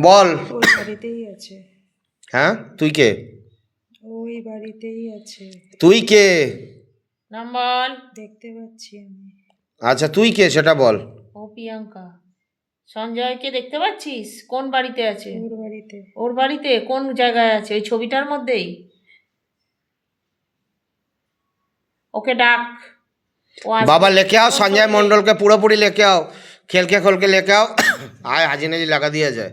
বল। ওই বাড়িতেই আছে। হ্যাঁ? তুই কে? ওই বাড়িতেই আছে। তুই কে? নাম বল দেখতে পাচ্ছি আমি। আচ্ছা তুই কে সেটা বল। ও প্রিয়াঙ্কা। সঞ্জয়কে দেখতে পাচ্ছিস? কোন বাড়িতে আছে? ওর বাড়িতে। ওর বাড়িতে? কোন জায়গায় আছে? ওই ছবিটার মধ্যেই? ওকে ডাক। ও বাবা লেখে আও সঞ্জয় মণ্ডলকে পুরোপুরি লেখে আও। খেলকে খোলকে লেখে আও। আয় হাজিনে লাগা দিয়ে যায়।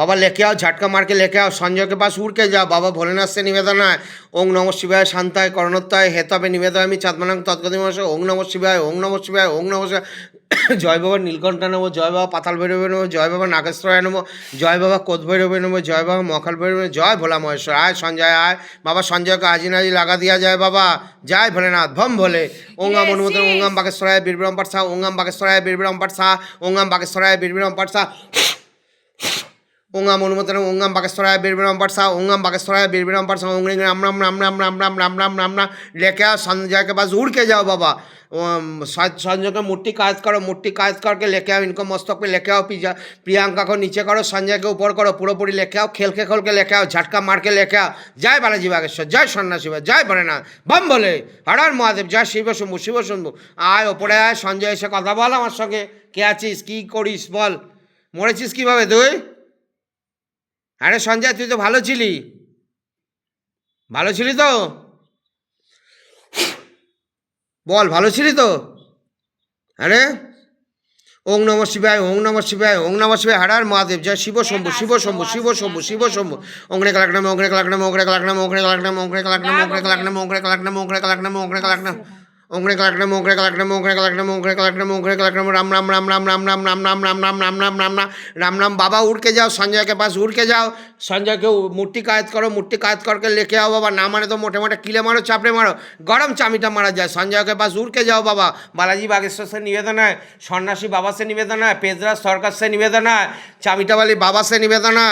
বাবা লেখে আও ঝাটকা মারকে লেখে আও সঞ্জয়কে পাশ উড়কে যাও। বাবা ভোলেনাথের নিবেদনায় ওং নম শিবায় শান্তায় করণত্তায় হেতাবে নিবেদন আমি চাঁদমানাং তৎকদিন মাসে ওং নম শিবায় ওং নম শিবায় ওং নম শিবায়। জয় বাবা নীলকণ্ঠ নেব জয় বাবা পাতাল ভৈরবে নেব জয় বাবা নাগেশ্বরায় নেব জয় বাবা কোদ ভৈরবে নেব জয় বাবা মখাল ভৈরবে জয় ভোলা মহেশ্বর আয় সঞ্জয় আয় বাবা সঞ্জয়কে আজিনাজি লাগা দিয়া যায় বাবা জয় ভোলেনাথ ভম ভোলে ওঙ্গাম অনুমোদন ওঙ্গাম বাগেশ্বরায় বীরবিরম পাটসা ওঙ্গাম বাগেশ্বরায় বীরবিরম পাটসা ওঙ্গাম বাগেশ্বরায় বীরবিরম পাটসা ওঙ্গাম অনুমোদন ওঙ্গাম বাকেশ্বরায় বীরবিরম পাটসা ওঙ্গাম বাকেশ্বরায় বীরবিরম পাটসা ওঙ্গিং রাম রাম রাম রাম রাম রাম রাম রাম রাম রাম লেখা সঞ্জয়কে বাস উড়কে যাও বাবা उड़ के जाओ बाबा अम, स- संजय को मुट्ठी कायद करो मुट्ठी कायद करके लेके आओ इनको मस्तक पे लेके आओ पिजा प्रियंका को नीचे करो संजय के ऊपर करो पूरा पूरी लेके आओ खेल के खोल के लेके आओ झटका मार के लेके आओ जय बालाजी बागेश्वर जय सन्यासी शिव जय भोलेनाथ बम बोले হরার মহাদেব জয় শিব শম্ভু শিব শম্ভু আয় ওপরে আয় সঞ্জয় এসে কথা বল আমার সঙ্গে কে আছিস কি করিস বল মরেছিস কিভাবে তুই আরে সঞ্জয় তুই তো ভালো ছিলি ভালো ছিলি তো বল ভালো ছিলি তো আরে ওং নম শিবায় ওং নম শিবায় ওং নম শিবায় হারার মহাদেব জয় শিব শম্ভু শিব শম্ভু শিব শম্ভু শিব শম্ভু ওংরে কালাকনাম ওংরে কালাকনাম নাম কালাকনাম কালাক কালাকনাম ওংরে কালাকনাম নাম কালাকনাম কালাক কালাকনাম ওংরে কালাক নাম কালাকনাম কালাক কালাকনাম ওংরে কালাকনাম ওংরে কালাকনাম ওংরে কালাকনাম ওংরে কালাকনাম রাম রাম রাম রাম রাম রাম রাম রাম রাম রাম রাম রাম রাম রাম राम राम बाबा उड़ के जाओ संजय के पास उड़ के जाओ संजय के मुट्ठी कायद करो मुट्ठी कायद करके लेके आओ बाबा ना मारे तो मोटे मोटे कीले मारो चापड़े मारो गरम चामीटा मारा जाए संजय के पास उड़ के जाओ बाबा बालाजी बागेश्वर से निवेदन है सन्यासी बाबा से निवेदन है पेजराज सरकार से निवेदन है चामीटा वाली बाबा से निवेदन है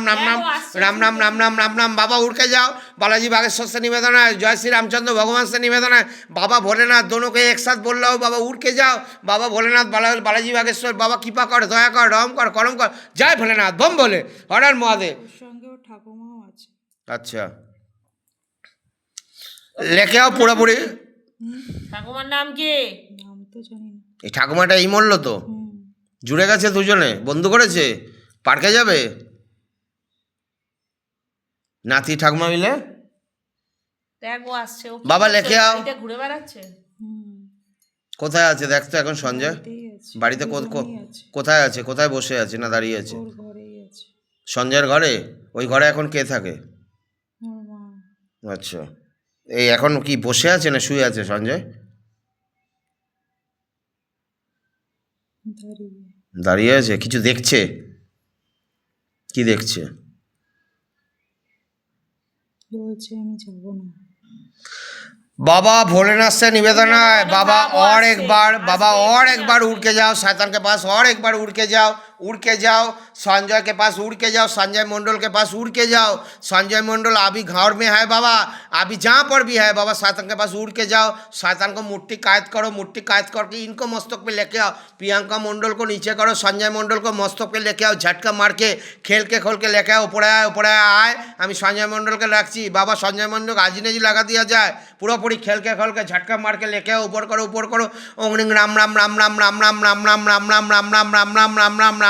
राम राम राम राम राम राम राम बाबा उड़ के जाओ बालाजी बागेश्वर से निवेदन है जय श्री रामचंद्र भगवान से निवेदन है बाबा भोलेनाथ दोनों को एक साथ बोल रहा हूँ बाबा उड़ के जाओ बाबा भोलेनाथ बाला बालाजी बागेश्वर बाबा कृपा कर दया कर रम कर करम कर जय भोलेनाथ बम बोले हर हर महादेव ওর সঙ্গে ওর ঠাকুমাও আছে अच्छा लेके आओ পুরোপুরি ঠাকুমার নাম কি নাম তো জানি না এই ঠাকুমাটা এই মরলো তো হুম জুড়ে গেছে দুজনে বন্ধু করেছে পার্কে যাবে নাতি ঠাকুমা মিলে? দেখ আসছে। বাবা? লেখে আও। ঘুরে বেড়াচ্ছে? কোথায় আছে? দেখ তো এখন সঞ্জয়। বাড়িতে কোথায় আছে? কোথায় বসে আছে না দাঁড়িয়ে আছে? ওর ঘরেই আছে। সঞ্জয়ের ঘরে? ওই ঘরে এখন কে থাকে? আচ্ছা। এই এখন কি বসে আছে না শুয়ে আছে সঞ্জয়? দাঁড়িয়ে আছে? কিছু দেখছে? কি দেখছে? বলছে আমি যাবো না बाबा भोलेनाथ से निवेदन है बाबा बाबा और से- एक बार बाबा से- और एक बार उड़ के जाओ शैतान के पास और एक बार उड़ के जाओ उड़ के जाओ संजय के पास उड़ के जाओ संजय मंडल के पास उड़ के जाओ संजय मंडल अभी घर में है बाबा अभी जहाँ पर भी है बाबा शैतान के पास उड़ के जाओ शैतान को मुट्ठी कायद करो मुट्ठी कायद करके इनको मस्तक पे लेके आओ प्रियंका मंडल को नीचे करो संजय मंडल को मस्तक पे लेके आओ झटका मार के खेल के खोल के लेके आओ ऊपरे आए ऊपरे आए আমি সঞ্জয় মণ্ডলকে রাখছি বাবা সঞ্জয় মণ্ডল আজি নেজি লাগা দিয়া যায় পুরোপুরি খেলকে খেলকে ঝটকা মারকে লেখে উপর করো উপর করো ওংরিং রাম রাম রাম রাম রাম রাম রাম রাম রাম রাম রাম রাম রাম রাম রাম রাম রাম রাম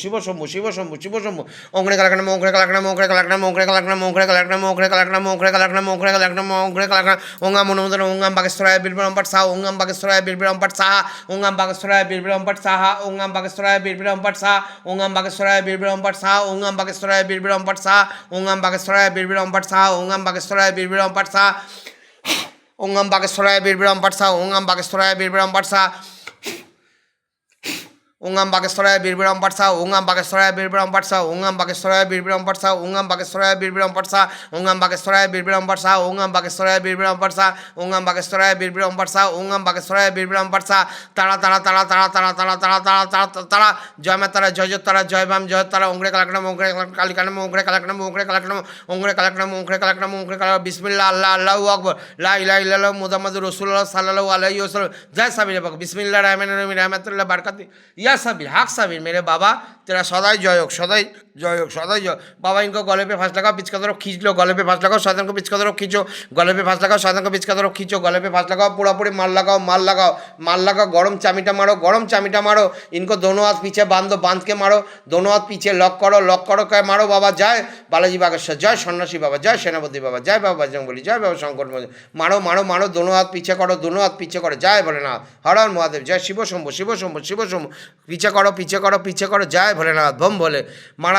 শিব শম্ভু শিব শম্ভু শিব শম্ভু অগ্রে কালাকনা মোংরে কালাকনা মোংরে কালাকনা মোংরে কালাকনা মোংরে কালাকনা মোংরে কালাকনা মোংরে কালাকনা মোংরে কালাকনা মোংরে কালাকনা ওঙ্গাম অনুমোদন ওঙ্গাম বাগেশ্বরায় বীরবিরম পাট সাহা ওঙ্গাম বাগেশ্বরায় বীরবিরম পাট সাহা ওঙ্গাম বাগেশ্বরায় বীরবিরম পাট সাহা ওঙ্গাম বাগেশ্বরায় বীরবিরম পাট সাহা ওঙ্গাম বাগেশ্বরায় বীরবিরম পাট সাহা ওঙ্গাম বাগেশ্বরায় বীরবিরম পাট সাহা ওঙ্গাম বাগেশ্বরায় বীরবিরম পাট সাহা ওঙ্গাম বাগেশ্বরায় বীরবিরম পাট সাহা ওঙ্গাম বাগেশ্বরায় বীরবিরম পাট সাহা ওঙ্গাম বাগেশ্বরায় বীরবিরম পাট সাহা ওঙ্গাম বাগেশ্বরায় বীরবিরম পাটসা ওঙ্গাম বাগেশ্বরায় বীরবিরম পাটসা ওঙ্গাম বাগেশ্বরায় বীরবিরম পাটসা ওঙ্গাম বাগেশ্বরায় বীরবিরম পাটসা ওঙ্গাম বাগেশ্বরায় বীরবিরম পাটসা ওঙ্গাম বাগেশ্বরায় বীরবিরম পাটসা ওঙ্গাম বাগেশ্বরায় বীরবিরম পাটসা ওঙ্গাম বাগেশ্বরায় বীরবিরম পাটসা তারা তারা তারা তারা তারা তারা তারা তারা তারা তারা জয় মা তারা জয় তারা জয় বাম জয় তারা ওংরে কালাকনাম ওংরে কালিকানাম ওংরে কালাকনাম ওংরে কালাকনাম ওংরে কালাকনাম ওংরে কালাকনাম ওংরে কালাক বিসমিল্লাহ আল্লাহ আল্লাহু আকবর লা ইলাহা ইল্লাল্লাহ মুহাম্মাদুর রাসূলুল্লাহ সাল্লাল্লাহু আলাইহি ওয়াসাল্লাম জয় সাবির পাক বিসমিল্লাহ রহমানির রহিম রহমাতুল্লাহ বারকাতি ইলা সাবির হাক সাবিল মেরে বাবা তেরা সদাই জয়ক সদাই जय होक सदाई जय बाबा इनको गले पे फांस लगाओ पिचका दरो खींच लो गले पे फांस लगाओ शैतान को पिचका दरो खींचो गले पे फांस लगाओ शैतान को पिचका दरो खींचो गले पे फांस लगाओ पूरा पूरी माल लगाओ माल लगाओ माल लगाओ गरम चामीटा मारो गरम चामीटा मारो इनको दोनों हाथ पीछे बांध दो बांध के मारो दोनों हाथ पीछे लॉक करो लॉक करो क्या मारो बाबा जय बालाजी बागेश्वर जय सन्यासी बाबा जय सेनापति बाबा जय बाबा बजरंग बली जय बाबा शंकर मौर्य। मारो मारो मारो दोनों हाथ पीछे करो दोनों हाथ पीछे करो जय भोलेनाथ हर हर महादेव जय शिव शंभु शिव शंभु शिव शंभु पीछे करो पीछे करो पीछे करो जय भोलेनाथ बम भोले मारा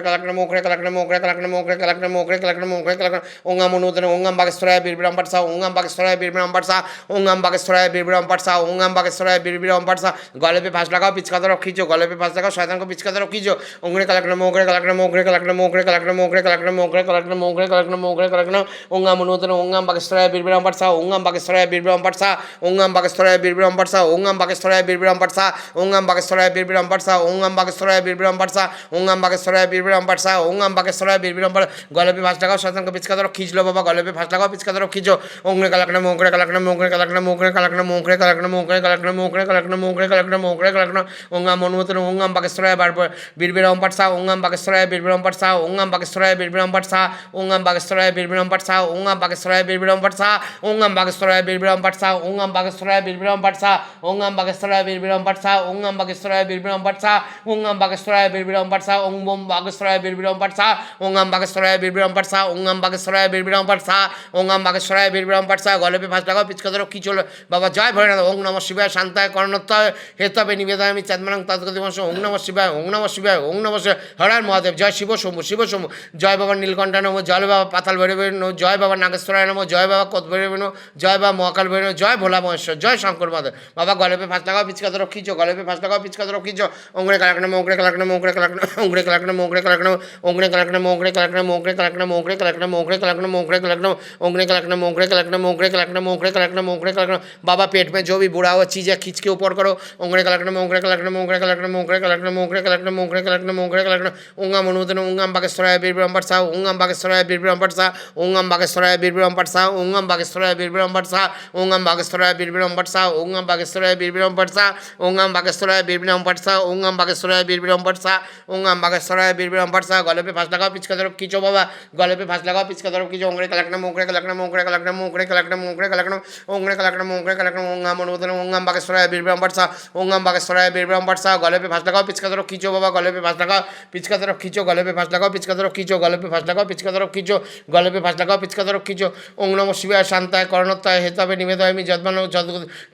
கலக்கணம் மூக்கரை கலக்கணம் மூக்கரை கலக்கணம் மூக்கரை கலக்கணம் மூக்கரை கலக்கணம் மூக்கரை கலக்கணம் உங்க முன்னூதன உங்கம் பகஸ்வராய பீர்பிராம் பட்சா உங்கம் பகஸ்வராய பீர்பிராம் பட்சா உங்கம் பகஸ்வராய பீர்பிராம் பட்சா உங்கம் பகஸ்வராய பீர்பிராம் பட்சা গলে পে ফাঁস লাগাও পিচকা ধরো খিচো গলে পে ফাঁস লাগাও শয়তানকে পিচকা ধরো খিচো উংরে কলাকড়া মোগরে কলাকড়া মোগরে কলাকড়া মোগরে কলাকড়া মোগরে কলাকড়া মোগরে কলাকড়া মোগরে কলাকড়া মোগরে কলাকড়া উঙ্গাম অনুদন উঙ্গাম পাকিস্তরায় বীরবিরাম পাটসা উঙ্গাম পাকিস্তরায় বীরবিরাম পাটসা উঙ্গাম পাকিস্তরায় বীরবিরাম পাটসা উঙ্গাম পাকিস্তরায় বীরবিরাম পাটসা উঙ্গাম পাকিস্তরায় বীরবিরাম পাটসা উঙ্গাম পাকিস্তরায় বীরবিরাম পাটসা উঙ্গাম পাকিস্তরায় বীরবিরাম বিড়ম্বার সা ওং আম্বাকে সরা বীর বিড়ম্বার গলপি ভাস লাগাও সন্তানক পিছকা ধরো খিজলো বাবা গলপি ভাস লাগাও পিছকা ধরো খিজো ওংরে কালাকনাম ওংরে কালাকনাম ওংরে কালাকনাম ওংরে কালাকনাম ওংরে কালাকনাম ওংরে কালাকনাম ওংরে কালাকনাম ওংরে কালাকনাম ওংরে কালাকনাম ওঙ্গাম অনুমতন ওঙ্গাম বাকেশ্বরায় বারবার বীরবীর অম্পার সা ওঙ্গাম বাকেশ্বরায় বীরবীর অম্পার সা ওঙ্গাম বাকেশ্বরায় বীরবীর অম্পার সা ওঙ্গাম বাকেশ্বরায় বীরবীর অম্পার সা ওঙ্গাম বাকেশ্বরায় বীরবীর অম্পার সা ওঙ্গাম বাকেশ্বরায় বীরবীর অম্পার সা ওঙ্গাম বাকেশ্বরায় বীরবীর অম্পার সা ওঙ্গাম বাকেশ্বরায় বীরবীর অম্পার সা ওঙ্গাম বাকেশ্বরায় বীরবীর অম্পার সা ওঙ্গাম বাকেশ্বরায় বীরবীর অম্পার সা ওং বোম বাকেশ্বর বাগেশ্বরায় বীরবিরম পাটসা ওঙ্গাম বাগেশ্বরায় বীরবিরম পাটসা ওঙ্গাম বাগেশ্বরায় বীরবিরম পাটসা ওঙ্গাম বাগেশ্বরায় বীরবিরম পাটসা গলে পে ফাঁস লাগাও পিচকা ধরো চলো। বাবা, জয় ভোলেনাথ ওং নম শিবায়, শান্তায় কর্ণত্বয় হেতবে নিবেদয়ামি চাঁদমানং তৎগতি বংশ ওং নম শিবায়, ওং নম শিবায়, ওং নম শিবায়। হরার মহাদেব, জয় শিব শম্ভু শিব শম্ভু। জয় বাবা নীলকণ্ঠ নম, জয় বাবা পাতাল ভৈরবে নম, জয় বাবা নাগেশ্বরায় নম, জয় বাবা কোত ভৈরবে নম, জয় বাবা মহাকাল ভৈরব জয় ভোলা মহেশ্বর, জয় শঙ্কর মহাদেব। বাবা গলে পে ফাঁস লাগাও পিচকা ধরো খিচো গলে পে ফাঁস লাগাও পিচকা ধরো খিচো ওংরে কালাকনম ওংরে কালাকনম ওংরে কালাকনম ওংরে কালাকনম ওংরে கலக்கணும் உங்கனை கலக்கணும் உங்கனை கலக்கணும் உங்கனை கலக்கணும் உங்கனை கலக்கணும் உங்கனை கலக்கணும் உங்கனை கலக்கணும் उंगली कलकना मोंगरे कलकना मोंगरे कलकना मोंगरे कलकना मोंगरे कलकना बाबा पेट में जो भी बुरा हुआ चीज़ है खींच के ऊपर करो उंगरे कलकना मोंगरे कलकना मोंगरे कलकना मोंगरे कलकना मोंगरे कलकना मोंगरे कलकना मोंगरे कलकना उंगा मनुदन उंगा बागेश्वराय बीरबीर अम्बर साहब उंगा बागेश्वराय बीरबीर अम्बर साहब उंगा बागेश्वराय बीरबीर अम्बर साहब उंगा बागेश्वराय बीरबीर अम्बर साहब उंगा बागेश्वराय बीरबीर अम्बर साहब उंगा बागेश्वराय बीरबीर अम्बर साहब उंगा बागेश्वराय बीरबीर अम्बर साहब उंगा बागेश्वराय बीरबीर अम्बर साहब उंगा बागेश्वराय बीरबीर बीरबिरम पटसा गले पे फांस लगाओ पिचका तरफ खींचो बाबा गले पे फांस लगाओ पिचका तरफ खींचो ओंगरे कलकनम ओंगरे कलकनम ओंगरे कलकनम ओंगरे कलकनम ओंगरे कलकनम ओंगरे कलकनम ओंगरे कलकनम ओंगाम अनुदन ओंगाम बागेश्वराय बीरबिरम पटसा ओंगाम बागेश्वराय बीरबिरम पटसा गले पे फांस लगाओ पिचका तरफ खींचो बाबा गले पे फांस लगाओ पिचका तरफ खींचो गले पे फांस लगाओ पिचका तरफ खींचो गले पे फांस लगाओ पिचका तरफ खींचो गले पे फांस लगाओ पिचका तरफ खींचो ओं नम शिवाय शांताय कर्णत्ताय हेतवे निवेदयामि যদমান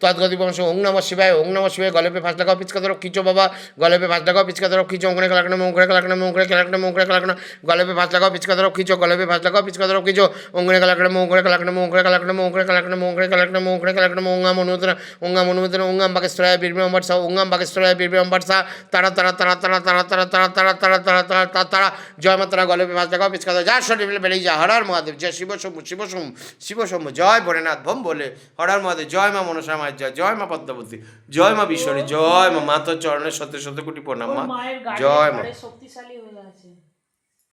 তদ্গতি বংশ ওং নম শিবায় ওং নম শিবায় গলে পে ফাঁস লাগাও পিচকা ধরো খিচো বাবা গলে পে ফাঁস লাগাও পিচকা ধরো খিচো ওংরে কালাকনম ওংরে কালাকনম ওংরে কালাকড়ে মোংরে কালাকড়ে গলেবে ভাঁজ লাগাও পিচকা ধরো খিচো গলেবে ভাঁজ লাগাও পিচকা ধরো খিচো ওংরে কালাকড়ে মোংরে কালাকড়ে মোংরে কালাকড়ে মোংরে কালাকড়ে মোংরে কালাকড়ে মোংরে কালাকড়ে মোঙ্গা মনুমতনা ওঙ্গা মনুমতনা ওঙ্গাম বাকেশ্বরায় বীরবিম বর্ষা ওঙ্গাম বাকেশ্বরায় বীরবিম বর্ষা তারা তারা তারা তারা তারা তারা তারা তারা তারা তারা তারা তারা তারা জয় মাতারা গলেবে ভাঁজ লাগাও পিচকা ধরো যা শরীর বেরিয়ে যা হরার মহাদেব জয় শিব শম্ভু শিব শম্ভু শিব শম্ভু জয় ভোলেনাথ ভোম বলে হরার মহাদেব জয় মা মনসা মায়ের জয় জয় মা পদ্মাবতী জয় মা বিশ্বরী জয় মা মাতার চরণের সত্য শত কোটি প্রণাম মা জয় মা হয়ে кстати.